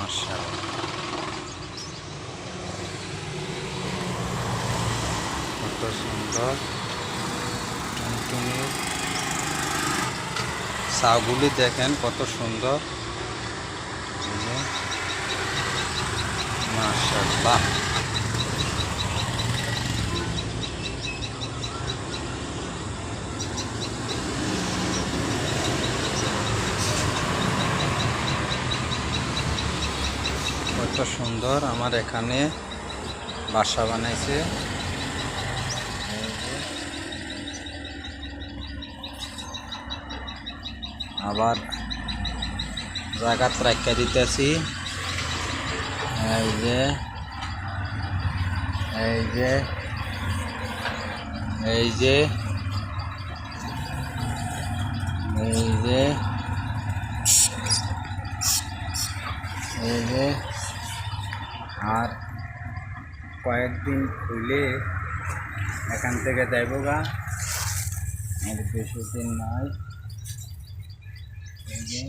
মাশাআল্লাহ। কত সুন্দর টুনটুনি সাগুলি দেখেন কত সুন্দর। মার্শাল মাশাআল্লাহ। কত সুন্দর, আমার এখানে বাসা বানাইছে। আবার জায়গা রাখা দিতেছি। এই যে এই যে এই যে এই যে এই যে আর কয়েকদিন খুলে এখান থেকে যাইব গা আর বেশি দিন নয় এই যে